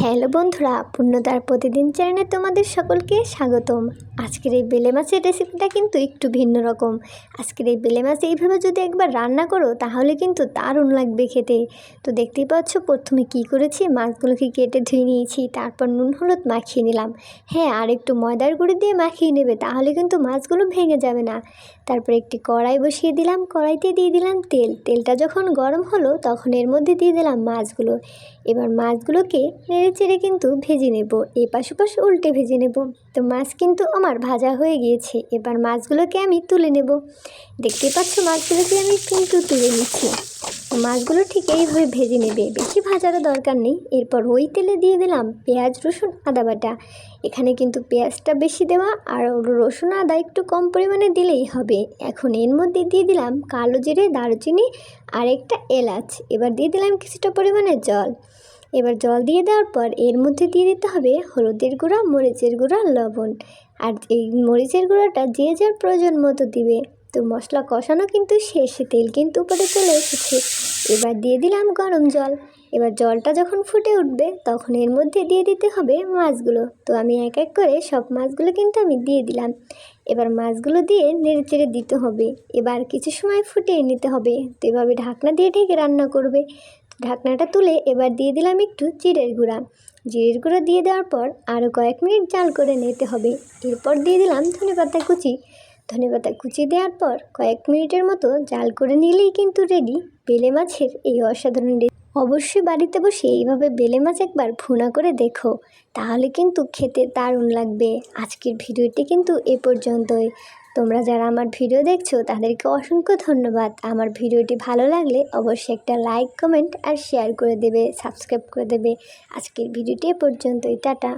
Hello বন্ধুরা পূর্ণতার প্রতিদিন চ্যানেলে তোমাদের সকলকে স্বাগতম। আজকের এই বেলে মাছের রেসিপিটা কিন্তু একটু ভিন্ন রকম। আজকের এই বেলে মাছ এইভাবে যদি একবার রান্না করো, তাহলে কিন্তু দারুণ লাগবে খেতে। তো দেখতেই পাচ্ছ, প্রথমে কি করেছি? মাছগুলোকে কেটে ধুয়ে নিয়েছি, তারপর নুন হলুদ মাখিয়ে নিলাম। হ্যাঁ আর একটু ময়দার গুঁড়ি দিয়ে মাখিয়ে নেবে, তাহলে কিন্তু মাছগুলো ভেঙে যাবে না। তারপর একটি কড়াই বসিয়ে দিলাম, কড়াইতে দিয়ে দিলাম তেল। তেলটা যখন গরম হলো, তখন এর মধ্যে দিয়ে দিলাম মাছগুলো। এবার মাছগুলোকে নেড়ে চেড়ে কিন্তু ভেজে নেব। এ পাশে পাশে উল্টে ভেজে নেব। তো মাছ কিন্তু আমার ভাজা হয়ে গিয়েছে। এবার মাছগুলোকে আমি তুলে নেব। দেখতে পাচ্ছ মাছগুলোকে আমি কিন্তু তুলে নিচ্ছি। মাছগুলো ঠিক এইভাবে ভেজে নেবে। বেশি ভাজারও দরকার নেই। এরপর ওই তেলে দিয়ে দিলাম পেঁয়াজ, রসুন, আদা বাটা। এখানে কিন্তু পেঁয়াজটা বেশি দেওয়া আর রসুন, আদা একটু কম পরিমাণে দিলেই হবে। এখন এর মধ্যে দিয়ে দিলাম কালো জিরে, দারুচিনি আর একটা এলাচ। এবার দিয়ে দিলাম কিছুটা পরিমাণে জল। এবার জল দিয়ে দেওয়ার পর এর মধ্যে দিয়ে দিতে হবে হলুদের গুঁড়া, মরিচের গুঁড়া, লবণ। আর এই মরিচের গুঁড়াটা যে যার প্রয়োজন মতো দিবে। তো মশলা কষানো কিন্তু শেষে, তেল কিন্তু উপরে চলে এসেছে। এবার দিয়ে দিলাম গরম জল। এবার জলটা যখন ফুটে উঠবে, তখন এর মধ্যে দিয়ে দিতে হবে মাছগুলো। তো আমি এক এক করে সব মাছগুলো কিন্তু আমি দিয়ে দিলাম। এবার মাছগুলো দিয়ে নেড়ে চেড়ে দিতে হবে। এবার কিছু সময় ফুটিয়ে নিতে হবে। তো এভাবে ঢাকনা দিয়ে ঢেকে রান্না করবে। ঢাকনাটা তুলে এবার দিয়ে দিলাম একটু জিরের গুঁড়া। জিরের গুঁড়া দিয়ে দেওয়ার পর আরও কয়েক মিনিট জাল করে নিতে হবে। এরপর দিয়ে দিলাম ধনেপাতা কুচি। ধনেপাতা কুচি দেওয়ার পর কয়েক মিনিটের মতো জাল করে নিলেই কিন্তু রেডি বেলে মাছের এই অসাধারণ অবশ্যই বাড়িতে বসে এইভাবে বেলে মাছ একবার ভুনা করে দেখো, তাহলে কিন্তু খেতে দারুণ লাগবে। আজকের ভিডিওটি কিন্তু এ পর্যন্তই। তোমরা যারা আমার ভিডিও দেখছ, তাদেরকে অসংখ্য ধন্যবাদ। আমার ভিডিওটি ভালো লাগলে অবশ্যই একটা লাইক, কমেন্ট আর শেয়ার করে দেবে, সাবস্ক্রাইব করে দেবে। আজকের ভিডিওটি পর্যন্তই, টাটা।